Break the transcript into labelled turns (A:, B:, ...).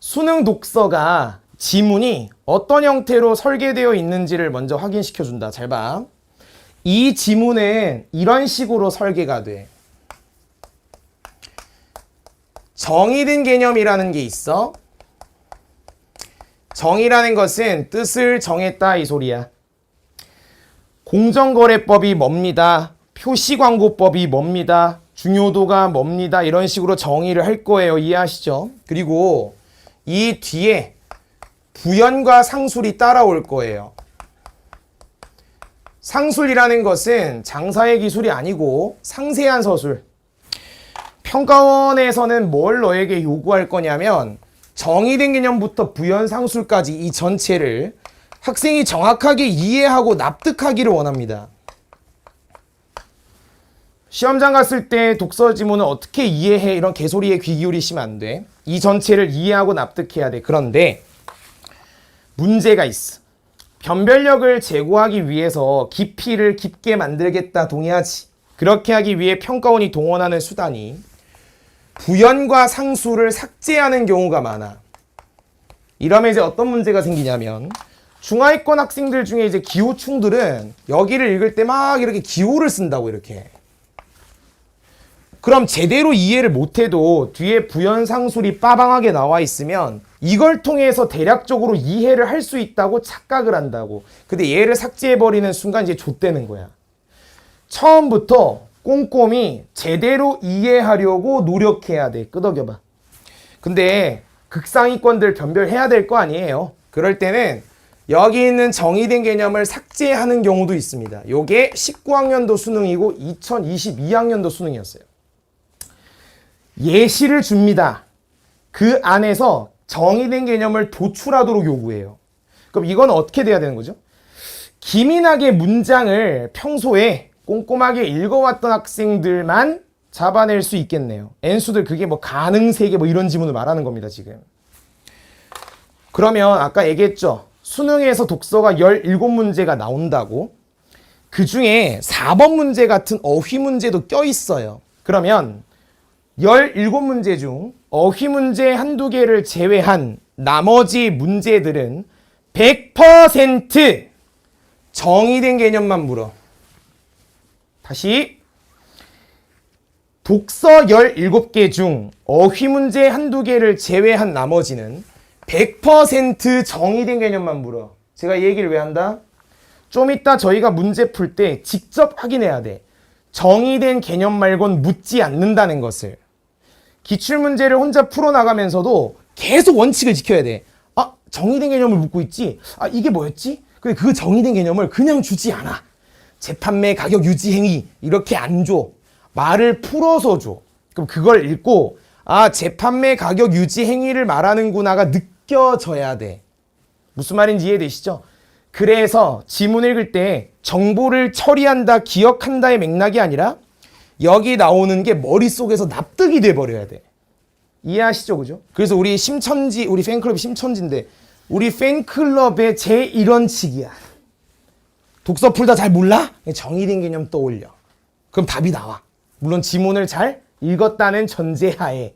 A: 수능 독서가 지문이 어떤 형태로 설계되어 있는지를 먼저 확인시켜 준다. 잘 봐. 이 지문은 이런 식으로 설계가 돼. 정의된 개념이라는 게 있어. 정의라는 것은 뜻을 정했다 이 소리야. 공정거래법이 뭡니다. 표시광고법이 뭡니다. 중요도가 뭡니다. 이런 식으로 정의를 할 거예요. 이해하시죠? 그리고 이 뒤에 부연과 상술이 따라올 거예요. 상술이라는 것은 장사의 기술이 아니고 상세한 서술. 평가원에서는 뭘 너에게 요구할 거냐면 정의된 개념부터 부연 상술까지 이 전체를 학생이 정확하게 이해하고 납득하기를 원합니다. 시험장 갔을 때 독서 지문을 어떻게 이해해 이런 개소리에 귀 기울이시면 안 돼. 이 전체를 이해하고 납득해야 돼. 그런데 문제가 있어. 변별력을 제고하기 위해서 깊이를 깊게 만들겠다 동의하지. 그렇게 하기 위해 평가원이 동원하는 수단이 부연과 상수를 삭제하는 경우가 많아. 이러면 이제 어떤 문제가 생기냐면 중하위권 학생들 중에 이제 기호충들은 여기를 읽을 때 막 이렇게 기호를 쓴다고 이렇게. 그럼 제대로 이해를 못해도 뒤에 부연 상술이 빠방하게 나와 있으면 이걸 통해서 대략적으로 이해를 할 수 있다고 착각을 한다고. 근데 얘를 삭제해버리는 순간 이제 좆되는 거야. 처음부터 꼼꼼히 제대로 이해하려고 노력해야 돼. 끄덕여봐. 근데 극상위권들 변별해야 될 거 아니에요. 그럴 때는 여기 있는 정의된 개념을 삭제하는 경우도 있습니다. 요게 19학년도 수능이고 2022학년도 수능이었어요. 예시를 줍니다. 그 안에서 정의된 개념을 도출하도록 요구해요. 그럼 이건 어떻게 돼야 되는 거죠? 기민하게 문장을 평소에 꼼꼼하게 읽어왔던 학생들만 잡아낼 수 있겠네요. N수들 그게 뭐 가능 세계 뭐 이런 지문을 말하는 겁니다, 지금. 그러면 아까 얘기했죠. 수능에서 독서가 17문제가 나온다고. 그 중에 4번 문제 같은 어휘 문제도 껴 있어요. 그러면 17문제 중 어휘 문제 한두 개를 제외한 나머지 문제들은 100% 정의된 개념만 물어. 다시 독서 17개 중 어휘 문제 한두 개를 제외한 나머지는 100% 정의된 개념만 물어. 제가 이 얘기를 왜 한다? 좀 이따 저희가 문제 풀 때 직접 확인해야 돼. 정의된 개념 말곤 묻지 않는다는 것을. 기출 문제를 혼자 풀어 나가면서도 계속 원칙을 지켜야 돼. 아, 정의된 개념을 묻고 있지? 아, 이게 뭐였지? 근데 그 정의된 개념을 그냥 주지 않아. 재판매 가격 유지 행위 이렇게 안 줘. 말을 풀어서 줘. 그럼 그걸 읽고 아 재판매 가격 유지 행위를 말하는구나가 느껴져야 돼. 무슨 말인지 이해되시죠? 그래서 지문 읽을 때 정보를 처리한다, 기억한다의 맥락이 아니라 여기 나오는 게 머릿속에서 납득이 돼 버려야 돼. 이해하시죠, 그죠? 그래서 우리 심천지, 우리 팬클럽이 심천지인데 우리 팬클럽의 제 일원칙이야. 독서 풀다 잘 몰라? 정의된 개념 떠올려. 그럼 답이 나와. 물론 지문을 잘 읽었다는 전제하에.